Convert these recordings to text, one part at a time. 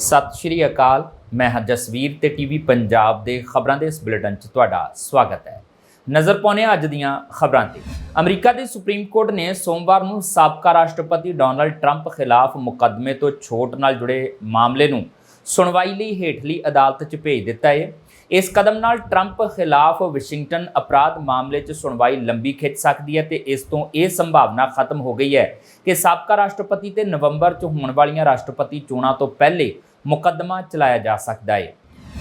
ਸਤਿ ਸ਼੍ਰੀ ਅਕਾਲ। ਮੈਂ ਹਾਂ ਜਸਵੀਰ ਤੇ ਟੀਵੀ ਪੰਜਾਬ ਦੇ ਖਬਰਾਂ ਦੇ ਇਸ ਬੁਲੇਟਿਨ 'ਚ ਤੁਹਾਡਾ ਸਵਾਗਤ ਹੈ। ਨਜ਼ਰ ਪਾਉਂਦੇ ਹਾਂ ਅੱਜ ਦੀਆਂ ਖਬਰਾਂ ਤੇ। ਅਮਰੀਕਾ ਦੀ ਸੁਪਰੀਮ ਕੋਰਟ ਨੇ ਸੋਮਵਾਰ ਨੂੰ ਸਾਬਕਾ ਰਾਸ਼ਟਰਪਤੀ ਡੋਨਲਡ ਟਰੰਪ ਖਿਲਾਫ ਮੁਕੱਦਮੇ ਤੋਂ ਛੋਟ ਨਾਲ ਜੁੜੇ ਮਾਮਲੇ ਨੂੰ ਸੁਣਵਾਈ ਲਈ ਹੇਠਲੀ ਅਦਾਲਤ 'ਚ ਭੇਜ ਦਿੱਤਾ ਹੈ। ਇਸ ਕਦਮ ਨਾਲ ਟਰੰਪ ਖਿਲਾਫ ਵਾਸ਼ਿੰਗਟਨ ਅਪਰਾਧ ਮਾਮਲੇ 'ਚ ਸੁਣਵਾਈ ਲੰਬੀ ਖਿੱਚ ਸਕਦੀ ਹੈ ਤੇ ਇਸ ਤੋਂ ਇਹ ਸੰਭਾਵਨਾ ਖਤਮ ਹੋ ਗਈ ਹੈ ਕਿ ਸਾਬਕਾ ਰਾਸ਼ਟਰਪਤੀ ਤੇ ਨਵੰਬਰ 'ਚ ਹੋਣ ਵਾਲੀਆਂ ਰਾਸ਼ਟਰਪਤੀ ਚੋਣਾਂ ਤੋਂ ਪਹਿਲੇ ਮੁਕੱਦਮਾ ਚਲਾਇਆ ਜਾ ਸਕਦਾ ਹੈ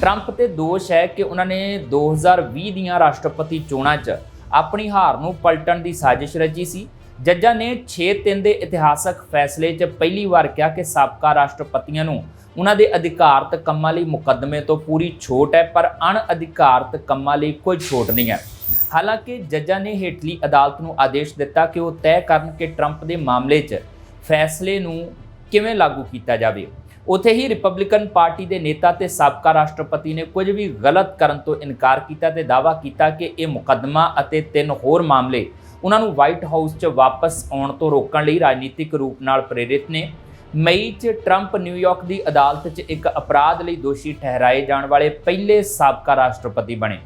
ਟਰੰਪ ਤੇ ਦੋਸ਼ ਹੈ ਕਿ ਉਹਨਾਂ ਨੇ 2020 ਦੀਆਂ ਰਾਸ਼ਟਰਪਤੀ ਚੋਣਾਂ 'ਚ ਆਪਣੀ ਹਾਰ ਨੂੰ ਪਲਟਣ ਦੀ ਸਾਜ਼ਿਸ਼ ਰਚੀ ਸੀ। ਜੱਜਾਂ ਨੇ 6-3 ਦੇ ਇਤਿਹਾਸਕ ਫੈਸਲੇ 'ਚ ਪਹਿਲੀ ਵਾਰ ਕਿਹਾ ਕਿ ਸਾਬਕਾ ਰਾਸ਼ਟਰਪਤੀਆਂ ਨੂੰ ਉਹਨਾਂ ਦੇ ਅਧਿਕਾਰਤ ਕੰਮਾਂ ਲਈ ਮੁਕੱਦਮੇ ਤੋਂ ਪੂਰੀ ਛੋਟ ਹੈ, ਪਰ ਅਣਅਧਿਕਾਰਤ ਕੰਮਾਂ ਲਈ ਕੋਈ ਛੋਟ ਨਹੀਂ ਹੈ। ਹਾਲਾਂਕਿ ਜੱਜਾਂ ਨੇ ਹੇਠਲੀ ਅਦਾਲਤ ਨੂੰ ਆਦੇਸ਼ ਦਿੱਤਾ ਕਿ ਉਹ ਤੈਅ ਕਰਨ ਕਿ ਟਰੰਪ ਦੇ ਮਾਮਲੇ 'ਚ ਫੈਸਲੇ ਨੂੰ ਕਿਵੇਂ ਲਾਗੂ ਕੀਤਾ ਜਾਵੇ। ਉੱਥੇ ਹੀ ਰਿਪਬਲਿਕਨ ਪਾਰਟੀ ਦੇ ਨੇਤਾ ਤੇ ਸਾਬਕਾ ਰਾਸ਼ਟਰਪਤੀ ਨੇ ਕੁਝ ਵੀ ਗਲਤ ਕਰਨ ਤੋਂ ਇਨਕਾਰ ਕੀਤਾ ਤੇ ਦਾਅਵਾ ਕੀਤਾ ਕਿ ਇਹ ਮੁਕੱਦਮਾ ਅਤੇ ਤਿੰਨ ਹੋਰ ਮਾਮਲੇ ਉਹਨਾਂ ਨੂੰ ਵਾਈਟ ਹਾਊਸ 'ਚ ਵਾਪਸ ਆਉਣ ਤੋਂ ਰੋਕਣ ਲਈ ਰਾਜਨੀਤਿਕ ਰੂਪ ਨਾਲ ਪ੍ਰੇਰਿਤ ਨੇ। ਮਈ 'ਚ ਟਰੰਪ ਨਿਊਯਾਰਕ ਦੀ ਅਦਾਲਤ 'ਚ ਇੱਕ ਅਪਰਾਧ ਲਈ ਦੋਸ਼ੀ ਠਹਿਰਾਏ ਜਾਣ ਵਾਲੇ ਪਹਿਲੇ ਸਾਬਕਾ ਰਾਸ਼ਟਰਪਤੀ ਬਣੇ।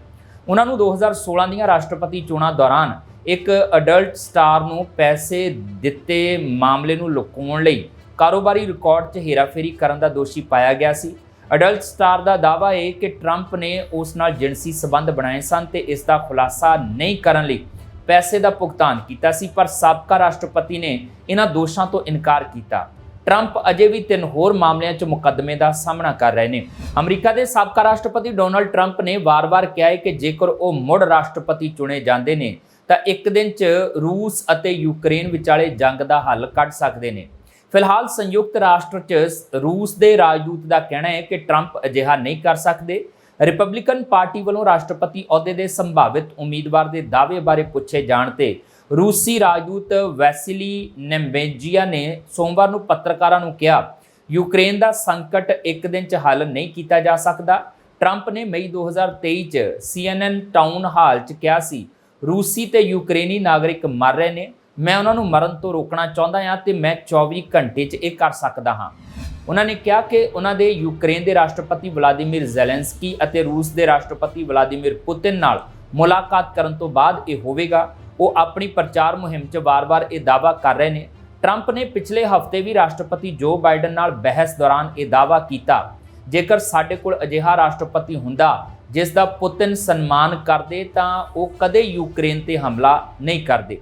ਉਹਨਾਂ ਨੂੰ 2016 ਦੀਆਂ ਰਾਸ਼ਟਰਪਤੀ ਚੋਣਾਂ ਦੌਰਾਨ ਇੱਕ ਅਡਲਟ ਸਟਾਰ ਨੂੰ ਪੈਸੇ ਦਿੱਤੇ ਮਾਮਲੇ ਨੂੰ ਲੁਕਾਉਣ ਲਈ ਕਾਰੋਬਾਰੀ ਰਿਕਾਰਡ 'ਚ ਹੇਰਾਫੇਰੀ ਕਰਨ ਦਾ ਦੋਸ਼ੀ ਪਾਇਆ ਗਿਆ ਸੀ। ਅਡਲਟ ਸਟਾਰ ਦਾ ਦਾਅਵਾ ਹੈ ਕਿ ਟਰੰਪ ਨੇ ਉਸ ਨਾਲ ਜਿਨਸੀ ਸਬੰਧ ਬਣਾਏ ਸਨ ਤੇ ਇਸ ਦਾ ਖੁਲਾਸਾ ਨਹੀਂ ਕਰਨ ਲਈ ਪੈਸੇ ਦਾ ਭੁਗਤਾਨ ਕੀਤਾ ਸੀ, ਪਰ ਸਾਬਕਾ ਰਾਸ਼ਟਰਪਤੀ ਨੇ ਇਹਨਾਂ ਦੋਸ਼ਾਂ ਤੋਂ ਇਨਕਾਰ ਕੀਤਾ। ਟਰੰਪ ਅਜੇ ਵੀ ਤਿੰਨ ਹੋਰ ਮਾਮਲਿਆਂ 'ਚ ਮੁਕੱਦਮੇ ਦਾ ਸਾਹਮਣਾ ਕਰ ਰਹੇ ਨੇ। ਅਮਰੀਕਾ ਦੇ ਸਾਬਕਾ ਰਾਸ਼ਟਰਪਤੀ ਡੋਨਲਡ ਟਰੰਪ ਨੇ ਵਾਰ-ਵਾਰ ਕਿਹਾ ਹੈ ਕਿ ਜੇਕਰ ਉਹ ਮੁੜ ਰਾਸ਼ਟਰਪਤੀ ਚੁਣੇ ਜਾਂਦੇ ਨੇ, ਤਾਂ ਇੱਕ ਦਿਨ 'ਚ ਰੂਸ ਅਤੇ ਯੂਕਰੇਨ ਵਿਚਾਲੇ ਜੰਗ ਦਾ ਹੱਲ ਕੱਢ ਸਕਦੇ ਨੇ। ਫਿਲਹਾਲ ਸੰਯੁਕਤ ਰਾਸ਼ਟਰ 'ਚ ਰੂਸ ਦੇ ਰਾਜਦੂਤ ਦਾ ਕਹਿਣਾ ਹੈ ਕਿ ਟਰੰਪ ਅਜਿਹਾ ਨਹੀਂ ਕਰ ਸਕਦੇ। ਰਿਪਬਲਿਕਨ ਪਾਰਟੀ ਵੱਲੋਂ ਰਾਸ਼ਟਰਪਤੀ ਅਹੁਦੇ ਦੇ ਸੰਭਾਵਿਤ ਉਮੀਦਵਾਰ ਦੇ ਦਾਅਵੇ ਬਾਰੇ ਪੁੱਛੇ ਜਾਣ ਤੇ ਰੂਸੀ ਰਾਜਦੂਤ ਵੈਸਿਲੀ ਨੈਂਬੇਜੀਆ ਨੇ ਸੋਮਵਾਰ ਨੂੰ ਪੱਤਰਕਾਰਾਂ ਨੂੰ ਕਿਹਾ, ਯੂਕਰੇਨ ਦਾ ਸੰਕਟ ਇੱਕ ਦਿਨ 'ਚ ਹੱਲ ਨਹੀਂ ਕੀਤਾ ਜਾ ਸਕਦਾ। ਟਰੰਪ ਨੇ ਮਈ 2023 'ਚ CNN ਟਾਊਨ ਹਾਲ 'ਚ ਕਿਹਾ ਸੀ, ਰੂਸੀ ਤੇ ਯੂਕਰੇਨੀ ਨਾਗਰਿਕ ਮਰ ਰਹੇ ਨੇ। ਮੈਂ ਉਹਨਾਂ ਨੂੰ ਮਰਨ ਤੋਂ ਰੋਕਣਾ ਚਾਹੁੰਦਾ ਹਾਂ ਤੇ ਮੈਂ 24 ਘੰਟੇ 'ਚ ਇਹ ਕਰ ਸਕਦਾ ਹਾਂ। ਉਹਨਾਂ ਨੇ ਕਿਹਾ ਕਿ ਉਹਨਾਂ ਦੇ ਯੂਕਰੇਨ ਦੇ ਰਾਸ਼ਟਰਪਤੀ ਵਲਾਦੀਮੀਰ ਜ਼ੈਲੈਂਸਕੀ ਅਤੇ ਰੂਸ ਦੇ ਰਾਸ਼ਟਰਪਤੀ ਵਲਾਦੀਮੀਰ ਪੁਤਿਨ ਨਾਲ ਮੁਲਾਕਾਤ ਕਰਨ ਤੋਂ ਬਾਅਦ ਇਹ ਹੋਵੇਗਾ। ਉਹ ਆਪਣੀ ਪ੍ਰਚਾਰ ਮੁਹਿੰਮ 'ਚ ਵਾਰ-ਵਾਰ ਇਹ ਦਾਅਵਾ ਕਰ ਰਹੇ ਨੇ। ਟਰੰਪ ਨੇ ਪਿਛਲੇ ਹਫ਼ਤੇ ਵੀ ਰਾਸ਼ਟਰਪਤੀ ਜੋ ਬਾਈਡਨ ਨਾਲ ਬਹਿਸ ਦੌਰਾਨ ਇਹ ਦਾਅਵਾ ਕੀਤਾ। ਜੇਕਰ ਸਾਡੇ ਕੋਲ ਅਜਿਹਾ ਰਾਸ਼ਟਰਪਤੀ ਹੁੰਦਾ ਜਿਸ ਦਾ ਪੁਤਿਨ ਸਨਮਾਨ ਕਰਦੇ ਤਾਂ ਉਹ ਕਦੇ ਯੂਕਰੇਨ ਤੇ ਹਮਲਾ ਨਹੀਂ ਕਰਦੇ।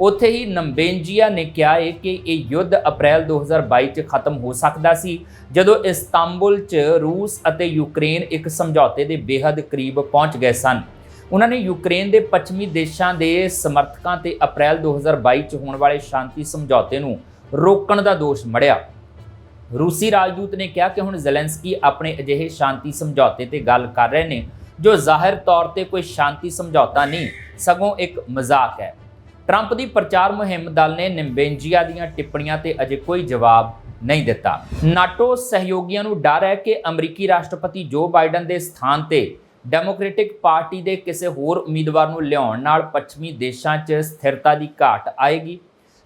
ਉੱਥੇ ਹੀ ਨੰਬੇਂਜੀਆ ਨੇ ਕਿਹਾ ਹੈ ਕਿ ਇਹ ਯੁੱਧ ਅਪ੍ਰੈਲ 2022 ਚ ਖਤਮ ਹੋ ਸਕਦਾ ਸੀ, ਜਦੋਂ ਇਸਤਾਂਬੁਲ ਚ ਰੂਸ ਅਤੇ ਯੂਕਰੇਨ ਇੱਕ ਸਮਝੌਤੇ ਦੇ ਬੇਹੱਦ ਕਰੀਬ ਪਹੁੰਚ ਗਏ ਸਨ। ਉਹਨਾਂ ਨੇ ਯੂਕਰੇਨ ਦੇ ਪੱਛਮੀ ਦੇਸ਼ਾਂ ਦੇ ਸਮਰਥਕਾਂ ਤੇ ਅਪ੍ਰੈਲ 2022 ਚ ਹੋਣ ਵਾਲੇ ਸ਼ਾਂਤੀ ਸਮਝੌਤੇ ਨੂੰ ਰੋਕਣ ਦਾ ਦੋਸ਼ ਮੜਿਆ। ਰੂਸੀ ਰਾਜਦੂਤ ਨੇ ਕਿਹਾ ਕਿ ਹੁਣ ਜ਼ੈਲੈਂਸਕੀ ਆਪਣੇ ਅਜਿਹੇ ਸ਼ਾਂਤੀ ਸਮਝੌਤੇ ਤੇ ਗੱਲ ਕਰ ਰਹੇ ਨੇ, ਜੋ ਜ਼ਾਹਿਰ ਤੌਰ ਤੇ ਕੋਈ ਸ਼ਾਂਤੀ ਸਮਝੌਤਾ ਨਹੀਂ, ਸਗੋਂ ਇੱਕ ਮਜ਼ਾਕ ਹੈ। ਟਰੰਪ ਦੀ ਪ੍ਰਚਾਰ ਮੁਹਿੰਮ ਦਲ ਨੇ ਨਿੰਬੇਂਜੀਆ ਦੀਆਂ ਟਿੱਪਣੀਆਂ ਤੇ ਅਜੇ ਕੋਈ ਜਵਾਬ ਨਹੀਂ ਦਿੱਤਾ। ਨਾਟੋ ਸਹਿਯੋਗੀਆਂ ਨੂੰ ਡਰ ਹੈ ਕਿ ਅਮਰੀਕੀ ਰਾਸ਼ਟਰਪਤੀ ਜੋ ਬਾਈਡਨ ਦੇ ਸਥਾਨ ਤੇ ਡੈਮੋਕ੍ਰੈਟਿਕ ਪਾਰਟੀ ਦੇ ਕਿਸੇ ਹੋਰ ਉਮੀਦਵਾਰ ਨੂੰ ਲਿਆਉਣ ਨਾਲ ਪੱਛਮੀ ਦੇਸ਼ਾਂ 'ਚ ਸਥਿਰਤਾ ਦੀ ਘਾਟ ਆਏਗੀ।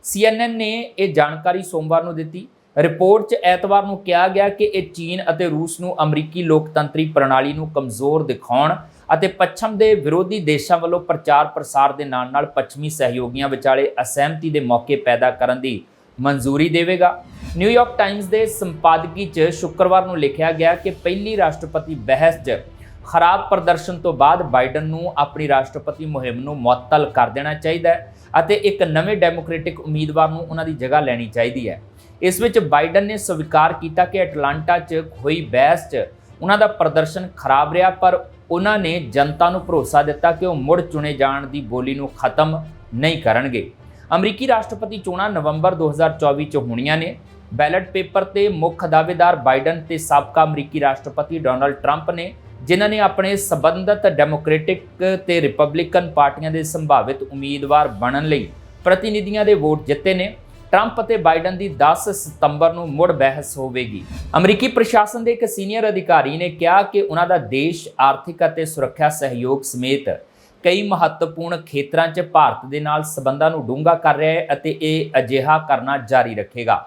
CNN ਨੇ ਇਹ ਜਾਣਕਾਰੀ ਸੋਮਵਾਰ ਨੂੰ ਦਿੱਤੀ। ਰਿਪੋਰਟ 'ਚ ਐਤਵਾਰ ਨੂੰ ਕਿਹਾ ਗਿਆ ਕਿ ਇਹ ਚੀਨ ਅਤੇ ਰੂਸ ਨੂੰ ਅਮਰੀਕੀ ਲੋਕਤੰਤਰੀ ਪ੍ਰਣਾਲੀ ਨੂੰ ਕਮਜ਼ੋਰ ਦਿਖਾਉਣ ਅਤੇ ਪੱਛਮ ਦੇ ਵਿਰੋਧੀ ਦੇਸ਼ਾਂ ਵੱਲੋਂ ਪ੍ਰਚਾਰ ਪ੍ਰਸਾਰ ਦੇ ਨਾਲ-ਨਾਲ ਪੱਛਮੀ ਸਹਿਯੋਗੀਆਂ ਵਿਚਾਲੇ ਅਸਹਿਮਤੀ ਦੇ ਮੌਕੇ ਪੈਦਾ ਕਰਨ ਦੀ ਮਨਜ਼ੂਰੀ ਦੇਵੇਗਾ। ਨਿਊਯਾਰਕ ਟਾਈਮਜ਼ ਦੇ ਸੰਪਾਦਕੀ 'ਚ ਸ਼ੁੱਕਰਵਾਰ ਨੂੰ ਲਿਖਿਆ ਗਿਆ ਕਿ ਪਹਿਲੀ ਰਾਸ਼ਟਰਪਤੀ ਬਹਿਸ 'ਚ ਖਰਾਬ ਪ੍ਰਦਰਸ਼ਨ ਤੋਂ ਬਾਅਦ ਬਾਈਡਨ ਨੂੰ ਆਪਣੀ ਰਾਸ਼ਟਰਪਤੀ ਮੁਹਿੰਮ ਨੂੰ ਮੁਅੱਤਲ ਕਰ ਦੇਣਾ ਚਾਹੀਦਾ ਹੈ ਅਤੇ ਇੱਕ ਨਵੇਂ ਡੈਮੋਕ੍ਰੈਟਿਕ ਉਮੀਦਵਾਰ ਨੂੰ ਉਹਨਾਂ ਦੀ ਜਗ੍ਹਾ ਲੈਣੀ ਚਾਹੀਦੀ ਹੈ। ਇਸ ਵਿੱਚ ਬਾਈਡਨ ਨੇ ਸਵੀਕਾਰ ਕੀਤਾ ਕਿ ਐਟਲਾਂਟਾ 'ਚ ਹੋਈ ਬਹਿਸ 'ਚ ਉਹਨਾਂ ਦਾ ਪ੍ਰਦਰਸ਼ਨ ਖਰਾਬ ਰਿਹਾ, ਪਰ ਉਹਨਾਂ ਨੇ ਜਨਤਾ ਨੂੰ ਭਰੋਸਾ ਦਿੱਤਾ ਕਿ ਉਹ ਮੁੜ ਚੁਣੇ ਜਾਣ ਦੀ ਬੋਲੀ ਨੂੰ ਖਤਮ ਨਹੀਂ ਕਰਨਗੇ। ਅਮਰੀਕੀ ਰਾਸ਼ਟਰਪਤੀ ਚੋਣਾਂ ਨਵੰਬਰ 2024 ਚ ਹੋਣੀਆਂ ਨੇ। ਬੈਲਟ ਪੇਪਰ ਤੇ ਮੁੱਖ ਦਾਅਵੇਦਾਰ ਬਾਈਡਨ ਤੇ ਸਾਬਕਾ ਅਮਰੀਕੀ ਰਾਸ਼ਟਰਪਤੀ ਡੋਨਲਡ ਟਰੰਪ ਨੇ, ਜਿਨ੍ਹਾਂ ਨੇ ਆਪਣੇ ਸਬੰਧਤ ਡੈਮੋਕ੍ਰੈਟਿਕ ਤੇ ਰਿਪਬਲਿਕਨ ਪਾਰਟੀਆਂ ਦੇ ਸੰਭਾਵਿਤ ਉਮੀਦਵਾਰ ਬਣਨ ਲਈ ਪ੍ਰਤੀਨਿਧੀਆਂ ਦੇ ਵੋਟ ਜਿੱਤੇ ਨੇ। ਟਰੰਪ ਅਤੇ ਬਾਈਡਨ ਦੀ 10 ਸਤੰਬਰ ਨੂੰ ਮੁੜ ਬਹਿਸ ਹੋਵੇਗੀ। ਅਮਰੀਕੀ ਪ੍ਰਸ਼ਾਸਨ ਦੇ ਇੱਕ ਸੀਨੀਅਰ ਅਧਿਕਾਰੀ ਨੇ ਕਿਹਾ ਕਿ ਉਹਨਾਂ ਦਾ ਦੇਸ਼ ਆਰਥਿਕ ਅਤੇ ਸੁਰੱਖਿਆ ਸਹਿਯੋਗ ਸਮੇਤ ਕਈ ਮਹੱਤਵਪੂਰਨ ਖੇਤਰਾਂ 'ਚ ਭਾਰਤ ਦੇ ਨਾਲ ਸਬੰਧਾਂ ਨੂੰ ਡੂੰਘਾ ਕਰ ਰਿਹਾ ਹੈ ਅਤੇ ਇਹ ਅਜਿਹਾ ਕਰਨਾ ਜਾਰੀ ਰੱਖੇਗਾ।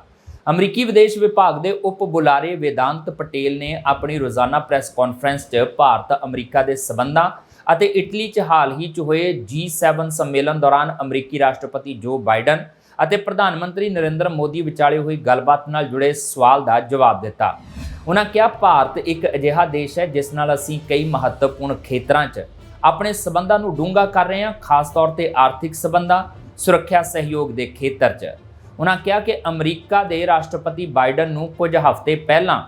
ਅਮਰੀਕੀ ਵਿਦੇਸ਼ ਵਿਭਾਗ ਦੇ ਉਪ ਬੁਲਾਰੇ ਵੇਦਾਂਤ ਪਟੇਲ ਨੇ ਆਪਣੀ ਰੋਜ਼ਾਨਾ ਪ੍ਰੈਸ ਕਾਨਫਰੰਸ 'ਚ ਭਾਰਤ, ਅਮਰੀਕਾ ਦੇ ਸਬੰਧਾਂ ਅਤੇ ਇਟਲੀ 'ਚ ਹਾਲ ਹੀ 'ਚ ਹੋਏ G7 ਸੰਮੇਲਨ ਦੌਰਾਨ ਅਮਰੀਕੀ ਰਾਸ਼ਟਰਪਤੀ ਜੋ ਬਾਈਡਨ ਅਤੇ ਪ੍ਰਧਾਨ ਮੰਤਰੀ ਨਰਿੰਦਰ ਮੋਦੀ ਵਿਚਾਲੇ ਹੋਈ ਗੱਲਬਾਤ ਨਾਲ ਜੁੜੇ ਸਵਾਲ ਦਾ ਜਵਾਬ ਦਿੱਤਾ। ਉਹਨਾਂ ਕਿਹਾ, ਭਾਰਤ ਇੱਕ ਅਜਿਹਾ ਦੇਸ਼ ਹੈ ਜਿਸ ਨਾਲ ਅਸੀਂ ਕਈ ਮਹੱਤਵਪੂਰਨ ਖੇਤਰਾਂ 'ਚ ਆਪਣੇ ਸਬੰਧਾਂ ਨੂੰ ਡੂੰਘਾ ਕਰ ਰਹੇ ਹਾਂ, ਖਾਸ ਤੌਰ ਤੇ ਆਰਥਿਕ ਸਬੰਧਾਂ, ਸੁਰੱਖਿਆ ਸਹਿਯੋਗ ਦੇ ਖੇਤਰ 'ਚ। ਉਹਨਾਂ ਕਿਹਾ ਕਿ ਅਮਰੀਕਾ ਦੇ ਰਾਸ਼ਟਰਪਤੀ ਬਾਈਡਨ ਨੂੰ ਕੁਝ ਹਫ਼ਤੇ ਪਹਿਲਾਂ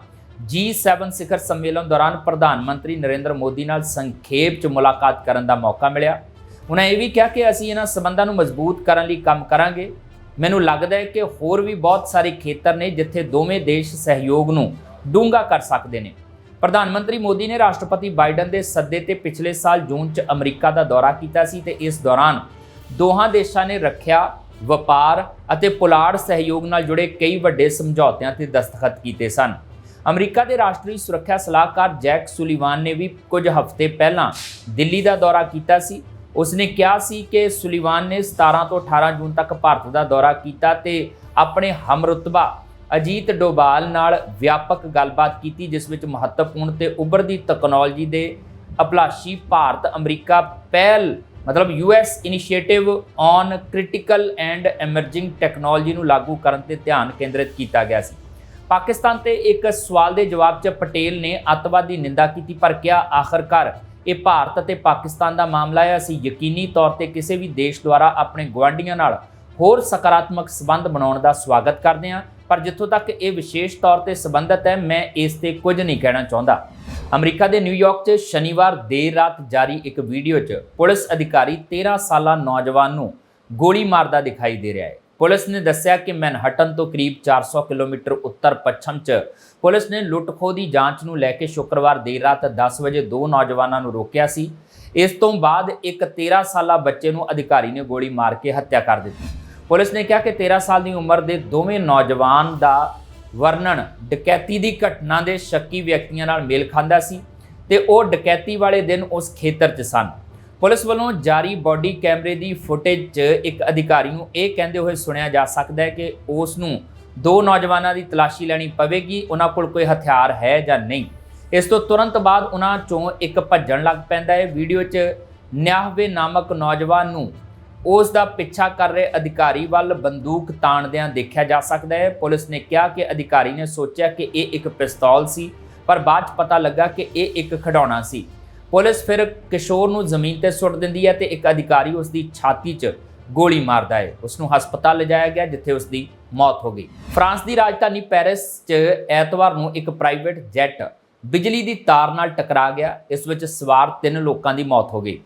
G7 ਸਿਖਰ ਸੰਮੇਲਨ ਦੌਰਾਨ ਪ੍ਰਧਾਨ ਮੰਤਰੀ ਨਰਿੰਦਰ ਮੋਦੀ ਨਾਲ ਸੰਖੇਪ 'ਚ ਮੁਲਾਕਾਤ ਕਰਨ ਦਾ ਮੌਕਾ ਮਿਲਿਆ। ਉਹਨਾਂ ਇਹ ਵੀ ਕਿਹਾ ਕਿ ਅਸੀਂ ਇਹਨਾਂ ਸਬੰਧਾਂ ਨੂੰ ਮਜ਼ਬੂਤ ਕਰਨ ਲਈ ਕੰਮ ਕਰਾਂਗੇ। ਮੈਨੂੰ ਲੱਗਦਾ ਹੈ ਕਿ ਹੋਰ ਵੀ ਬਹੁਤ ਸਾਰੇ ਖੇਤਰ ਨੇ ਜਿੱਥੇ ਦੋਵੇਂ ਦੇਸ਼ ਸਹਿਯੋਗ ਨੂੰ ਡੂੰਘਾ ਕਰ ਸਕਦੇ ਨੇ। ਪ੍ਰਧਾਨ ਮੰਤਰੀ ਮੋਦੀ ਨੇ ਰਾਸ਼ਟਰਪਤੀ ਬਾਈਡਨ ਦੇ ਸੱਦੇ ਤੇ ਪਿਛਲੇ ਸਾਲ ਜੂਨ 'ਚ ਅਮਰੀਕਾ ਦਾ ਦੌਰਾ ਕੀਤਾ ਸੀ ਤੇ ਇਸ ਦੌਰਾਨ ਦੋਹਾਂ ਦੇਸ਼ਾਂ ਨੇ ਰੱਖਿਆ ਵਪਾਰ ਅਤੇ ਪੁਲਾੜ ਸਹਿਯੋਗ ਨਾਲ ਜੁੜੇ ਕਈ ਵੱਡੇ ਸਮਝੌਤਿਆਂ ਤੇ ਦਸਤਖਤ ਕੀਤੇ ਸਨ। ਅਮਰੀਕਾ ਦੇ ਰਾਸ਼ਟਰੀ ਸੁਰੱਖਿਆ ਸਲਾਹਕਾਰ ਜੈਕ ਸੁਲੀਵਾਨ ਨੇ ਵੀ ਕੁਝ ਹਫ਼ਤੇ ਪਹਿਲਾਂ ਦਿੱਲੀ ਦਾ ਦੌਰਾ ਕੀਤਾ ਸੀ ਉਸਨੇ ਕਿਹਾ ਸੀ ਕਿ ਸੁਲੀਵਾਨ ਨੇ 17 ਤੋਂ 18 ਜੂਨ ਤੱਕ ਭਾਰਤ ਦਾ ਦੌਰਾ ਕੀਤਾ ਤੇ ਆਪਣੇ ਹਮਰੁਤਬਾ ਅਜੀਤ ਡੋਬਾਲ ਨਾਲ ਵਿਆਪਕ ਗੱਲਬਾਤ ਕੀਤੀ, ਜਿਸ ਵਿੱਚ ਮਹੱਤਵਪੂਰਨ ਤੇ ਉੱਭਰਦੀ ਤਕਨਾਲੋਜੀ ਦੇ ਅਭਿਲਾਸ਼ੀ ਭਾਰਤ ਅਮਰੀਕਾ ਪਹਿਲ, ਮਤਲਬ US initiative on critical and emerging technology ਨੂੰ ਲਾਗੂ ਕਰਨ ਤੇ ਧਿਆਨ ਕੇਂਦਰਿਤ ਕੀਤਾ ਗਿਆ ਸੀ। ਪਾਕਿਸਤਾਨ ਤੇ ਇੱਕ ਸਵਾਲ ਦੇ ਜਵਾਬ 'ਚ ਪਟੇਲ ਨੇ ਅੱਤਵਾਦ ਦੀ ਨਿੰਦਾ ਕੀਤੀ, ਪਰ ਕਿਹਾ ਆਖਰਕਾਰ ਇਹ ਭਾਰਤ ਅਤੇ ਪਾਕਿਸਤਾਨ ਦਾ ਮਾਮਲਾ ਹੈ। ਅਸੀਂ ਯਕੀਨੀ ਤੌਰ ਤੇ ਕਿਸੇ ਵੀ ਦੇਸ਼ ਦੁਆਰਾ ਆਪਣੇ ਗੁਆਂਢੀਆਂ ਨਾਲ ਹੋਰ ਸਕਾਰਾਤਮਕ ਸਬੰਧ ਬਣਾਉਣ ਦਾ ਸਵਾਗਤ ਕਰਦੇ ਹਾਂ। ਪਰ ਜਿੱਥੋਂ ਤੱਕ ਇਹ ਵਿਸ਼ੇਸ਼ ਤੌਰ ਤੇ ਸੰਬੰਧਤ ਹੈ, ਮੈਂ ਇਸ ਤੇ ਕੁਝ ਨਹੀਂ ਕਹਿਣਾ ਚਾਹੁੰਦਾ। ਅਮਰੀਕਾ ਦੇ ਨਿਊਯਾਰਕ 'ਚ ਸ਼ਨੀਵਾਰ ਦੇਰ ਰਾਤ ਜਾਰੀ ਇੱਕ ਵੀਡੀਓ 'ਚ ਪੁਲਿਸ ਅਧਿਕਾਰੀ 13 ਸਾਲਾ ਨੌਜਵਾਨ ਨੂੰ ਗੋਲੀ ਮਾਰਦਾ ਦਿਖਾਈ ਦੇ ਰਿਹਾ ਹੈ। ਪੁਲਿਸ ਨੇ ਦੱਸਿਆ ਕਿ ਮੈਨਹਟਨ ਤੋਂ ਕਰੀਬ 400 ਕਿਲੋਮੀਟਰ ਉੱਤਰ ਪੱਛਮ 'ਚ ਪੁਲਿਸ ਨੇ ਲੁੱਟ-ਖੋਹ ਦੀ ਜਾਂਚ ਨੂੰ ਲੈ ਕੇ ਸ਼ੁੱਕਰਵਾਰ ਦੇਰ ਰਾਤ 10 ਵਜੇ ਦੋ ਨੌਜਵਾਨਾਂ ਨੂੰ ਰੋਕਿਆ ਸੀ। ਇਸ ਤੋਂ ਬਾਅਦ ਇੱਕ 13 ਸਾਲਾ ਬੱਚੇ ਨੂੰ ਅਧਿਕਾਰੀ ਨੇ ਗੋਲੀ ਮਾਰ ਕੇ ਹੱਤਿਆ ਕਰ ਦਿੱਤੀ। ਪੁਲਿਸ ਨੇ ਕਿਹਾ ਕਿ 13 ਸਾਲ ਦੀ ਉਮਰ ਦੇ ਦੋਵੇਂ ਨੌਜਵਾਨ ਦਾ ਵਰਣਨ ਡਕੈਤੀ ਦੀ ਘਟਨਾ ਦੇ ਸ਼ੱਕੀ ਵਿਅਕਤੀਆਂ ਨਾਲ ਮੇਲ ਖਾਂਦਾ ਸੀ ਤੇ ਉਹ ਡਕੈਤੀ ਵਾਲੇ ਦਿਨ ਉਸ ਖੇਤਰ 'ਚ ਸਨ। ਪੁਲਿਸ ਵੱਲੋਂ ਜਾਰੀ ਬਾਡੀ ਕੈਮਰੇ ਦੀ ਫੁਟੇਜ 'ਚ ਇੱਕ ਅਧਿਕਾਰੀ ਨੂੰ ਇਹ ਕਹਿੰਦੇ ਹੋਏ ਸੁਣਿਆ ਜਾ ਸਕਦਾ ਹੈ ਕਿ ਉਸ ਨੂੰ ਦੋ ਨੌਜਵਾਨਾਂ ਦੀ ਤਲਾਸ਼ੀ ਲੈਣੀ ਪਵੇਗੀ, ਉਹਨਾਂ ਕੋਲ ਕੋਈ ਹਥਿਆਰ ਹੈ ਜਾਂ ਨਹੀਂ। ਇਸ ਤੋਂ ਤੁਰੰਤ ਬਾਅਦ ਉਹਨਾਂ ਚੋਂ ਇੱਕ ਭੱਜਣ ਲੱਗ ਪੈਂਦਾ ਹੈ। ਵੀਡੀਓ 'ਚ ਨਿਆਹਵੇ ਨਾਮਕ ਨੌਜਵਾਨ ਨੂੰ ਉਸ ਦਾ ਪਿੱਛਾ ਕਰ ਰਹੇ ਅਧਿਕਾਰੀ ਵੱਲ ਬੰਦੂਕ ਤਾਣਦਿਆਂ ਦੇਖਿਆ ਜਾ ਸਕਦਾ ਹੈ। ਪੁਲਿਸ ਨੇ ਕਿਹਾ ਕਿ ਅਧਿਕਾਰੀ ਨੇ ਸੋਚਿਆ ਕਿ ਇਹ ਇੱਕ ਪਿਸਤੌਲ ਸੀ, ਪਰ ਬਾਅਦ 'ਚ ਪਤਾ ਲੱਗਾ ਕਿ ਇਹ ਇੱਕ ਖਿਡੌਣਾ ਸੀ। ਪੁਲਿਸ ਫਿਰ ਕਿਸ਼ੋਰ ਨੂੰ ਜ਼ਮੀਨ ਤੇ ਸੁੱਟ ਦਿੰਦੀ ਹੈ ਤੇ ਇੱਕ ਅਧਿਕਾਰੀ ਉਸ ਦੀ ਛਾਤੀ 'ਚ ਗੋਲੀ ਮਾਰਦਾ ਹੈ। ਉਸ ਨੂੰ ਹਸਪਤਾਲ ਲਿਜਾਇਆ ਗਿਆ, ਜਿੱਥੇ ਉਸ ਦੀ ਮੌਤ ਹੋ ਗਈ। ਫਰਾਂਸ ਦੀ ਰਾਜਧਾਨੀ ਪੈਰਿਸ 'ਚ ਐਤਵਾਰ ਨੂੰ ਇੱਕ ਪ੍ਰਾਈਵੇਟ ਜੈਟ ਬਿਜਲੀ ਦੀ ਤਾਰ ਨਾਲ ਟਕਰਾ ਗਿਆ। ਇਸ ਵਿੱਚ ਸਵਾਰ ਤਿੰਨ ਲੋਕਾਂ ਦੀ ਮੌਤ ਹੋ ਗਈ।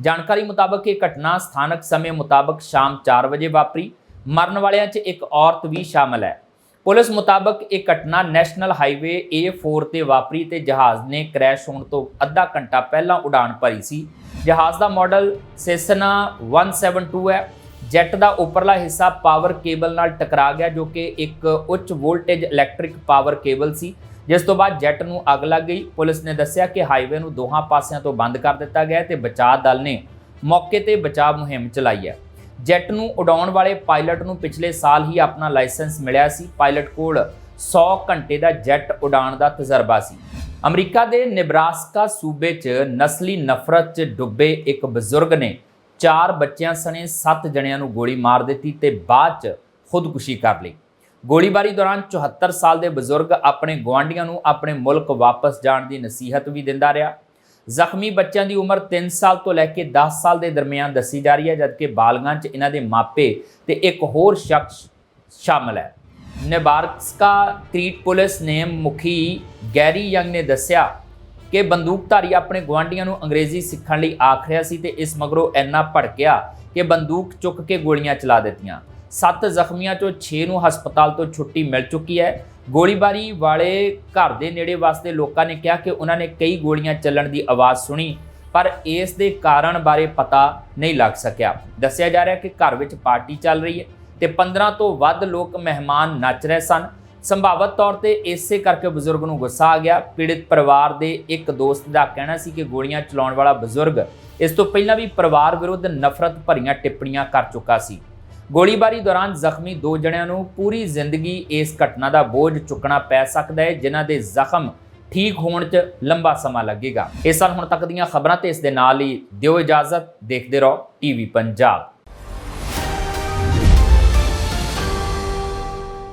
ਜਾਣਕਾਰੀ ਮੁਤਾਬਕ ਇਹ ਘਟਨਾ ਸਥਾਨਕ ਸਮੇਂ ਮੁਤਾਬਕ ਸ਼ਾਮ 4 ਵਜੇ ਵਾਪਰੀ। ਮਰਨ ਵਾਲਿਆਂ 'ਚ ਇੱਕ ਔਰਤ ਵੀ ਸ਼ਾਮਲ ਹੈ। ਪੁਲਿਸ ਮੁਤਾਬਕ ਇਹ ਘਟਨਾ ਨੈਸ਼ਨਲ ਹਾਈਵੇ A4 ਤੇ ਵਾਪਰੀ ਤੇ ਜਹਾਜ਼ ਨੇ ਕ੍ਰੈਸ਼ ਹੋਣ ਤੋਂ ਅੱਧਾ ਘੰਟਾ ਪਹਿਲਾਂ ਉਡਾਨ ਭਰੀ ਸੀ। ਜਹਾਜ਼ ਦਾ ਮਾਡਲ ਸੈਸਨਾ 172 ਹੈ। ਜੈਟ ਦਾ ਉੱਪਰਲਾ ਹਿੱਸਾ ਪਾਵਰ ਕੇਬਲ ਨਾਲ ਟਕਰਾ ਗਿਆ ਜੋ ਕਿ ਇੱਕ ਉੱਚ ਵੋਲਟੇਜ ਇਲੈਕਟ੍ਰਿਕ ਪਾਵਰ ਕੇਬਲ ਸੀ। ਜਿਸ ਤੋਂ ਬਾਅਦ ਜੈਟ ਨੂੰ ਅੱਗ ਲੱਗ ਗਈ। ਪੁਲਿਸ ਨੇ ਦੱਸਿਆ ਕਿ ਹਾਈਵੇ ਨੂੰ ਦੋਹਾਂ ਪਾਸਿਆਂ ਤੋਂ ਬੰਦ ਕਰ ਦਿੱਤਾ ਗਿਆ ਹੈ ਤੇ ਬਚਾਅ ਦਲ ਨੇ ਮੌਕੇ ਤੇ ਬਚਾਅ ਮੁਹਿੰਮ ਚਲਾਈ ਹੈ। ਜੈਟ ਨੂੰ ਉਡਾਉਣ ਵਾਲੇ ਪਾਇਲਟ ਨੂੰ ਪਿਛਲੇ ਸਾਲ ਹੀ ਆਪਣਾ ਲਾਇਸੈਂਸ ਮਿਲਿਆ ਸੀ। ਪਾਇਲਟ ਕੋਲ 100 ਘੰਟੇ ਦਾ ਜੈਟ ਉਡਾਣ ਦਾ ਤਜਰਬਾ ਸੀ। ਅਮਰੀਕਾ ਦੇ ਨਿਬਰਾਸਕਾ ਸੂਬੇ 'ਚ ਨਸਲੀ ਨਫ਼ਰਤ 'ਚ ਡੁੱਬੇ ਇੱਕ ਬਜ਼ੁਰਗ ਨੇ ਚਾਰ ਬੱਚਿਆਂ ਸਣੇ 7 ਜਣਿਆਂ ਨੂੰ ਗੋਲੀ ਮਾਰ ਦਿੱਤੀ ਤੇ ਬਾਅਦ 'ਚ ਖੁਦਕੁਸ਼ੀ ਕਰ ਲਈ। ਗੋਲੀਬਾਰੀ ਦੌਰਾਨ 74 ਸਾਲ ਦੇ ਬਜ਼ੁਰਗ ਆਪਣੇ ਗੁਆਂਢੀਆਂ ਨੂੰ ਆਪਣੇ ਮੁਲਕ ਵਾਪਸ ਜਾਣ ਦੀ ਨਸੀਹਤ ਵੀ ਦਿੰਦਾ ਰਿਹਾ। ਜ਼ਖਮੀ ਬੱਚਿਆਂ ਦੀ ਉਮਰ 3 ਸਾਲ ਤੋਂ ਲੈ ਕੇ 10 ਸਾਲ ਦੇ ਦਰਮਿਆਨ ਦੱਸੀ ਜਾ ਰਹੀ ਹੈ, ਜਦਕਿ ਬਾਲਗਾਂ 'ਚ ਇਹਨਾਂ ਦੇ ਮਾਪੇ ਤੇ ਇੱਕ ਹੋਰ ਸ਼ਖਸ ਸ਼ਾਮਲ ਹੈ। ਨੇਬਾਰਕਸਕਾ ਕ੍ਰੀਟ ਪੁਲਿਸ ਨੇ ਮੁਖੀ ਗੈਰੀ ਯੰਗ ਨੇ ਦੱਸਿਆ ਕਿ ਬੰਦੂਕਧਾਰੀ ਆਪਣੇ ਗੁਆਂਢੀਆਂ ਨੂੰ ਅੰਗਰੇਜ਼ੀ ਸਿੱਖਣ ਲਈ ਆਖ ਰਿਹਾ ਸੀ ਤੇ ਇਸ ਮਗਰੋਂ ਇੰਨਾ ਭੜਕਿਆ ਕਿ ਬੰਦੂਕ ਚੁੱਕ ਕੇ ਗੋਲੀਆਂ ਚਲਾ ਦਿੱਤੀਆਂ। ਸੱਤ ਜ਼ਖਮੀਆਂ ਚੋਂ 6 ਨੂੰ ਹਸਪਤਾਲ ਤੋਂ ਛੁੱਟੀ ਮਿਲ ਚੁੱਕੀ ਹੈ। ਗੋਲੀਬਾਰੀ ਵਾਲੇ ਘਰ ਦੇ ਨੇੜੇ ਵਸਦੇ ਲੋਕਾਂ ਨੇ ਕਿਹਾ ਕਿ ਉਹਨਾਂ ਨੇ ਕਈ ਗੋਲੀਆਂ ਚੱਲਣ ਦੀ ਆਵਾਜ਼ ਸੁਣੀ, ਪਰ ਇਸ ਦੇ ਕਾਰਨ ਬਾਰੇ ਪਤਾ ਨਹੀਂ ਲੱਗ ਸਕਿਆ। ਦੱਸਿਆ ਜਾ ਰਿਹਾ ਕਿ ਘਰ ਵਿੱਚ ਪਾਰਟੀ ਚੱਲ ਰਹੀ ਹੈ ਤੇ 15 ਤੋਂ ਵੱਧ ਲੋਕ ਮਹਿਮਾਨ ਨੱਚ ਰਹੇ ਸਨ। ਸੰਭਾਵਤ ਤੌਰ ਤੇ ਇਸੇ ਕਰਕੇ ਬਜ਼ੁਰਗ ਨੂੰ ਗੁੱਸਾ ਆ ਗਿਆ। ਪੀੜਿਤ ਪਰਿਵਾਰ ਦੇ ਇੱਕ ਦੋਸਤ ਦਾ ਕਹਿਣਾ ਸੀ ਕਿ ਗੋਲੀਆਂ ਚਲਾਉਣ ਵਾਲਾ ਬਜ਼ੁਰਗ ਇਸ ਤੋਂ ਪਹਿਲਾਂ ਵੀ ਪਰਿਵਾਰ ਵਿਰੁੱਧ ਨਫ਼ਰਤ ਭਰੀਆਂ ਟਿੱਪਣੀਆਂ ਕਰ ਚੁੱਕਾ ਸੀ। ਗੋਲੀਬਾਰੀ ਦੌਰਾਨ ਜ਼ਖਮੀ ਦੋ ਜਣਿਆਂ ਨੂੰ ਪੂਰੀ ਜ਼ਿੰਦਗੀ ਇਸ ਘਟਨਾ ਦਾ ਬੋਝ ਚੁੱਕਣਾ ਪੈ ਸਕਦਾ ਹੈ, ਜਿਨ੍ਹਾਂ ਦੇ ਜ਼ਖਮ ਠੀਕ ਹੋਣ 'ਚ ਲੰਬਾ ਸਮਾਂ ਲੱਗੇਗਾ। ਇਸ ਸਾਲ ਹੁਣ ਤੱਕ ਦੀਆਂ ਖਬਰਾਂ ਤੇ ਇਸ ਦੇ ਨਾਲ ਹੀ ਦਿਓ ਇਜਾਜ਼ਤ, ਦੇਖਦੇ ਰਹੋ ਟੀਵੀ ਪੰਜਾਬ।